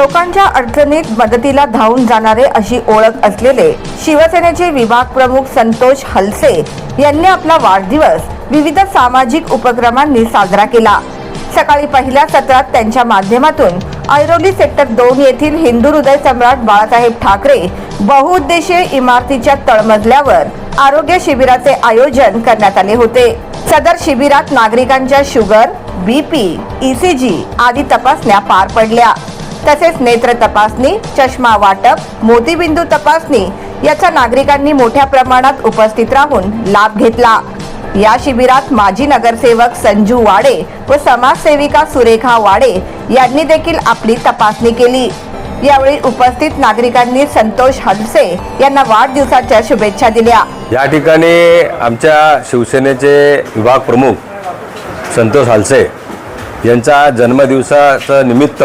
लोकांच्या अडचणीत मदतीला धावून जाणारे अशी ओळख असलेले शिवसेनेचे विभाग प्रमुख संतोष हलसे यांनी आपला वाढदिवस विविध सामाजिक उपक्रमांनी साजरा केला. सकाळी पहिल्या सत्रात त्यांच्या माध्यमातून ऐरोली सेक्टर दोन येथील हिंदू हृदय सम्राट बाळासाहेब ठाकरे बहुउद्देशीय इमारतीच्या तळमजल्यावर आरोग्य शिबिराचे आयोजन करण्यात आले होते. सदर शिबिरात नागरिकांच्या शुगर बीपी ईसीजी आदी तपासण्या पार पडल्या. तसेच नेत्र तपासणी चष्मा वाटप मोतीबिंदू तपासणी याचा नागरिकांनी मोठ्या प्रमाणात उपस्थित राहून लाभ घेतला. या शिबिरात माजी नगरसेवक संजू वाडे व समाजसेविका सुरेखा वाडे यांनी देखील आपली तपासणी केली. यावेळी उपस्थित नागरिकांनी संतोष हडसे यांना वाढदिवसाच्या शुभेच्छा दिल्या. या ठिकाणी आमच्या शिवसेनेचे विभाग प्रमुख संतोष हालसे यांचा जन्मदिवसाचं निमित्त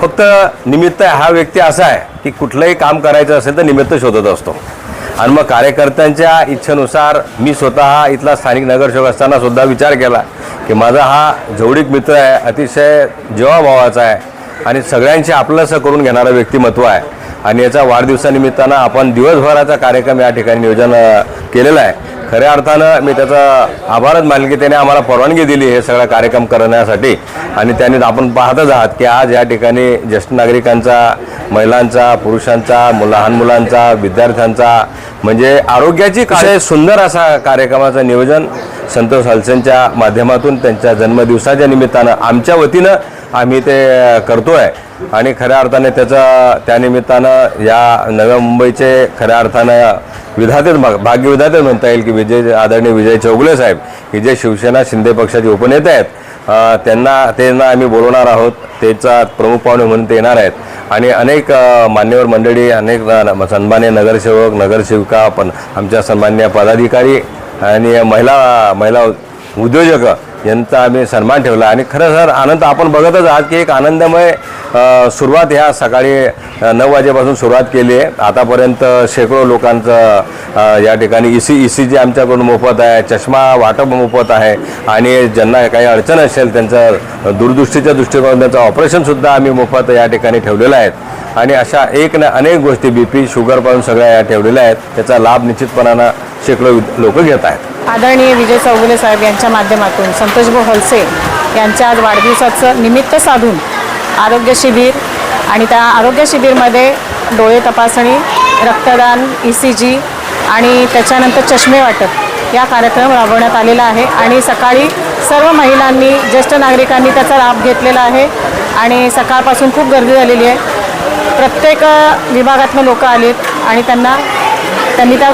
फक्त निमित्त हा व्यक्ती असा आहे की कुठलंही काम करायचं असेल तर निमित्त शोधत असतो. आणि मग कार्यकर्त्यांच्या इच्छेनुसार मी स्वतः इथला स्थानिक नगरसेवक असताना सुद्धा विचार केला की माझा हा जवळीक मित्र आहे अतिशय जीवाभावाचा आहे आणि सगळ्यांशी आपलंसं करून घेणारं व्यक्तिमत्व आहे. आणि याचा वाढदिवसानिमित्तानं आपण दिवसभराचा कार्यक्रम या ठिकाणी नियोजन केलेला आहे. खऱ्या अर्थानं मी त्याचा आभारच मानले की त्याने आम्हाला परवानगी दिली हे सगळं कार्यक्रम करण्यासाठी. आणि त्याने आपण पाहतच आहात की आज या ठिकाणी ज्येष्ठ नागरिकांचा महिलांचा पुरुषांचा लहान मुलांचा विद्यार्थ्यांचा म्हणजे आरोग्याची काय सुंदर असा कार्यक्रमाचं नियोजन संतोष हलसेंच्या माध्यमातून त्यांच्या जन्मदिवसाच्या निमित्तानं आमच्या वतीनं आम्ही ते करतो आहे आणि खऱ्या अर्थाने त्याचं त्यानिमित्तानं या नव्या मुंबईचे खऱ्या अर्थानं विधातेच भाग- भाग्यविधातेच म्हणता येईल की विजय आदरणीय विजय चौगुले साहेब हे जे शिवसेना शिंदे पक्षाचे उपनेते आहेत त्यांना त्यांना आम्ही बोलवणार आहोत. त्याचा प्रमुख पाहुणे म्हणून ते येणार आहेत. आणि अनेक मान्यवर मंडळी अनेक सन्मान्य नगरसेवक नगरसेविका पण आमच्या सन्मान्य पदाधिकारी आणि महिला महिला उद्योजक यांचा आम्ही सन्मान ठेवला. आणि खरं सर आनंद आपण बघतच आहात की एक आनंदमय सुरुवात ह्या सकाळी नऊ वाजेपासून सुरुवात केली आहे. आतापर्यंत शेकडो लोकांचं या ठिकाणी E C E C G आमच्याकडून मोफत आहे चष्मा वाटप मोफत आहे आणि ज्यांना काही अडचण असेल त्यांचं दूरदृष्टीच्या दृष्टिकोनातून त्यांचं ऑपरेशनसुद्धा आम्ही मोफत या ठिकाणी ठेवलेलं आहेत आणि अशा एक ना अनेक गोष्टी बी पी शुगरपासून सगळ्या या ठेवलेल्या आहेत. त्याचा लाभ निश्चितपणानं शेकडो लोक घेत आहेत. आदरणीय विजय चौगुले साहेब यांच्या माध्यमातून संतोषभाऊ हलसे यांच्या आज वाढदिवसाचं निमित्त साधून आरोग्य शिबिर आणि त्या आरोग्य शिबिरमध्ये डोळे तपासणी रक्तदान ई सी जी आणि त्याच्यानंतर चष्मे वाटप या कार्यक्रम राबवण्यात आलेला आहे. आणि सकाळी सर्व महिलांनी ज्येष्ठ नागरिकांनी त्याचा लाभ घेतलेला आहे. आणि सकाळपासून खूप गर्दी झालेली आहे. प्रत्येक अ, विभागातनं लोक आलीत आणि त्यांना त्यांनी त्या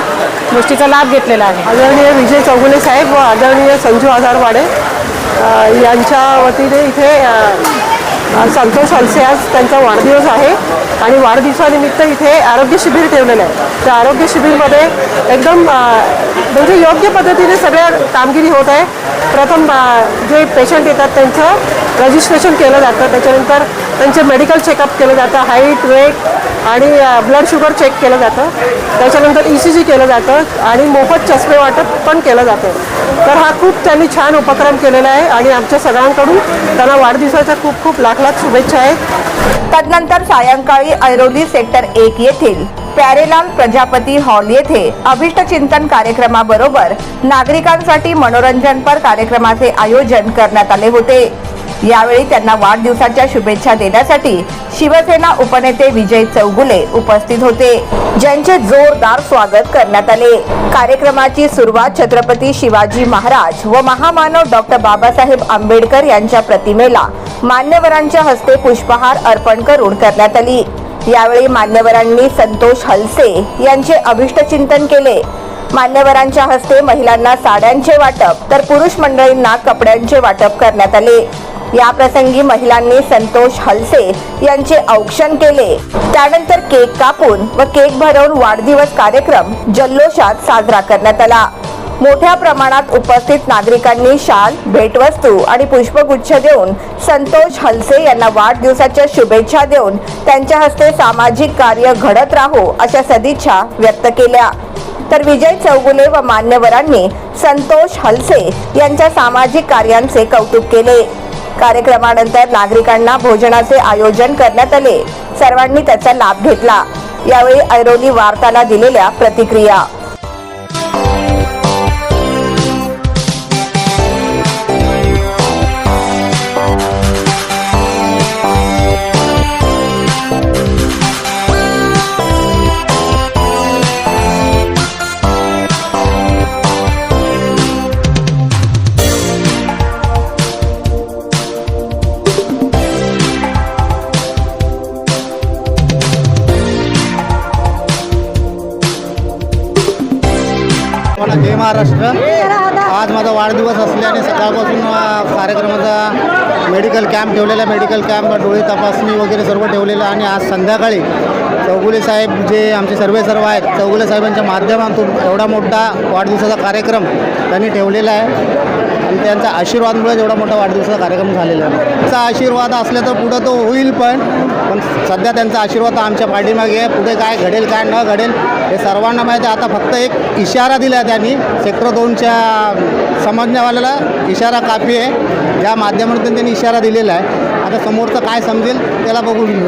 गोष्टीचा लाभ घेतलेला आहे. आदरणीय विजय चौगुले साहेब व आदरणीय संजू आधारवाडे यांच्या वतीने इथे संतोष हलसे आज त्यांचा वाढदिवस आहे. आणि वाढदिवसानिमित्त इथे आरोग्य शिबिर ठेवलेलं आहे. त्या आरोग्य शिबिरमध्ये एकदम म्हणजे योग्य पद्धतीने सगळ्या कामगिरी होत आहे. प्रथम जे पेशंट येतात त्यांचं रजिस्ट्रेशन केलं जातं. त्याच्यानंतर त्यांचे मेडिकल चेकअप केलं जातं. हाईट वेट आणि ब्लड शुगर चेक केलं जातं. त्याच्यानंतर ई सी जी केलं जातं आणि मोफत चष्मे वाटप पण केलं जातं. तर हा खूप त्यांनी छान उपक्रम केलेला आहे आणि आमच्या सगळ्यांकडून त्यांना वाढदिवसाच्या खूप खूप लाख लाख शुभेच्छा आहेत तदनंतर सायंकाळी ऐरोली सेक्टर एक येथील प्यारेलाल प्रजापती हॉल येथे अभिष्टचिंतन कार्यक्रमाबरोबर नागरिकांसाठी मनोरंजनपर कार्यक्रमाचे आयोजन करण्यात आले होते. यावेळी त्यांना वाढदिवसाच्या शुभेच्छा देण्यासाठी शिवसेना उपनेते विजय चौगुले उपस्थित होते. ज्यांचे जोरदार स्वागत करण्यात आले. कार्यक्रमाची सुरुवात छत्रपती शिवाजी महाराज व महामानव डॉक्टर बाबासाहेब आंबेडकर यांच्या प्रतिमेला मान्यवरांच्या हस्ते पुष्पहार अर्पण करून करण्यात आली. यावेळी मान्यवरांनी संतोष हलसे यांचे अभिष्टचिंतन केले. मान्यवरांच्या हस्ते महिलांना साड्यांचे वाटप तर पुरुष मंडळींना कपड्यांचे वाटप करण्यात आले. या प्रसंगी महिलांनी संतोष हलसे यांचे औक्षण केले. त्यानंतर केक कापून व केक भरवून वाढदिवस कार्यक्रम जल्लोषात साजरा करण्यात आला. मोठ्या प्रमाणात उपस्थित नागरिकांनी शाल भेटवस्तू आणि पुष्पगुच्छ देऊन संतोष हलसे यांना वाढदिवसाच्या शुभेच्छा देऊन त्यांच्या हस्ते सामाजिक कार्य घडत राहो अशा सदिच्छा व्यक्त केल्या. तर विजय चौगुले व मान्यवरांनी संतोष हलसे यांच्या सामाजिक कार्यांचे कौतुक केले. कार्यक्रमानंतर नागरिकांना भोजनाचे आयोजन करण्यात आले. सर्वांनी त्याचा लाभ घेतला. यावेळी ऐरोली वार्ताला दिलेल्या प्रतिक्रिया. मला जय महाराष्ट्र. आज माझा वाढदिवस असल्याने सकाळपासून कार्यक्रमाचा मेडिकल कॅम्प ठेवलेला मेडिकल कॅम्प डोळे तपासणी वगैरे सर्व ठेवलेलं आणि आज संध्याकाळी चौगुले साहेब जे आमचे सर्वे सर्व आहेत चौगुले साहेबांच्या माध्यमातून एवढा मोठा वाढदिवसाचा कार्यक्रम त्यांनी ठेवलेला आहे. आणि त्यांच्या आशीर्वादमुळे एवढा मोठा वाढदिवसाचा कार्यक्रम झालेला आहे. त्यांचा आशीर्वाद असला तर पुढं तो होईल पण पण सध्या त्यांचा आशीर्वाद आमच्या पाठीमागे आहे. पुढे काय घडेल काय न घडेल हे सर्वांना माहिती आहे. आता फक्त एक इशारा दिला आहे त्यांनी. सेक्टर दोनच्या समजण्यावाल्याला इशारा काफी आहे. या माध्यमातून त्यांनी इशारा दिलेला आहे. आता समोरचं काय समजेल त्याला बघून घेऊ